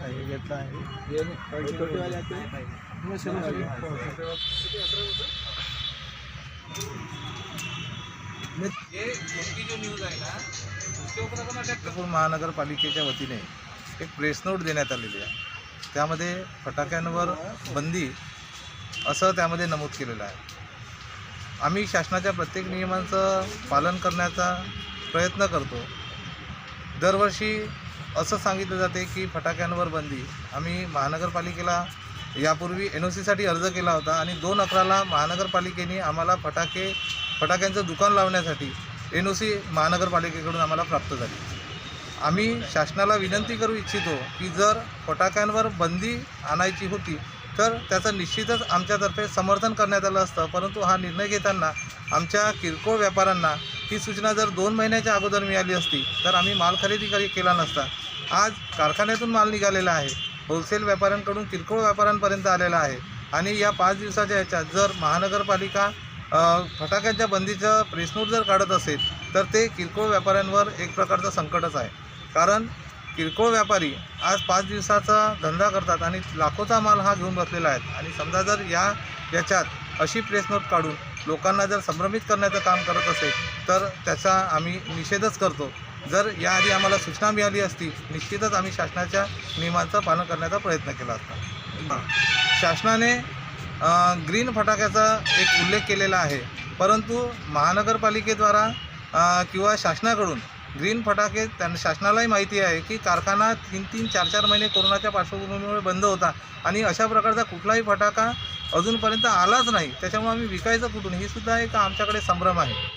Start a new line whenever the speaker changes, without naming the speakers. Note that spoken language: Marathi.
हे घेतलं आहे
ये ना
महानगरपालिकेच्या वतीने एक प्रेस नोट देण्यात आलेली आहे. त्यामध्ये फटाक्यांवर बंदी असं त्यामध्ये नमूद केलेलं आहे. आम्ही शासनाच्या प्रत्येक नियमांचं पालन करण्याचा प्रयत्न करतो. दरवर्षी असं सांगितलं जाते की फटाक्यांवर बंदी. आम्ही महानगरपालिकेला यापूर्वी एन ओ सीसाठी अर्ज केला होता आणि दोन अकराला महानगरपालिकेने आम्हाला फटाके फटाक्यांचं दुकान लावण्यासाठी एन ओ सी महानगरपालिकेकडून आम्हाला प्राप्त झाली. आम्ही शासनाला विनंती करू इच्छितो की जर फटाक्यांवर बंदी आणायची होती तर त्याचं निश्चितच आमच्यातर्फे समर्थन करण्यात आलं असतं. परंतु हा निर्णय घेताना आमच्या किरकोळ व्यापाऱ्यांना ही सूचना जर दोन महिन्याच्या अगोदर मिळाली असती तर आम्ही माल खरेदी करी केला नसता. आज कारखान्यातून माल निघालेला आहे. होलसेल व्यापाऱ्यांकडून किरकोळ व्यापाऱ्यांपर्यंत आलेला आहे. आणि या पाच दिवसाच्या ह्याच्यात जर महानगरपालिका फटाक्यांच्या बंदीचं प्रेसनोट जर काढत असेल तर ते किरकोळ व्यापाऱ्यांवर एक प्रकारचं संकटच आहे. कारण किरकोळ व्यापारी आज पाच दिवसाचा धंदा करतात आणि लाखोचा माल हा घेऊन बसलेला आहे. आणि समजा जर या याच्यात अशी प्रेस नोट काढून लोकांना जर संभ्रमित करण्याचं काम करत असेल तर त्याचा आम्ही निषेधच करतो. जर याआधी आम्हाला सूचना मिळाली असती निश्चितच आम्ही शासनाच्या नियमांचं पालन करण्याचा प्रयत्न केला असता. शासनाने ग्रीन फटाक्याचा एक उल्लेख केलेला आहे. परंतु महानगरपालिकेद्वारा किंवा शासनाकडून ग्रीन फटाके त्यांना शासनालाही माहिती आहे की कारखाना तीन तीन चार चार महिने कोरोनाच्या पार्श्वभूमीमुळे बंद होता आणि अशा प्रकारचा कुठलाही फटाका अजूनपर्यंत आलाच नाही. त्याच्यामुळे आम्ही विकायचं कुठून? ही सुद्धा एक आमच्याकडे संभ्रम आहे.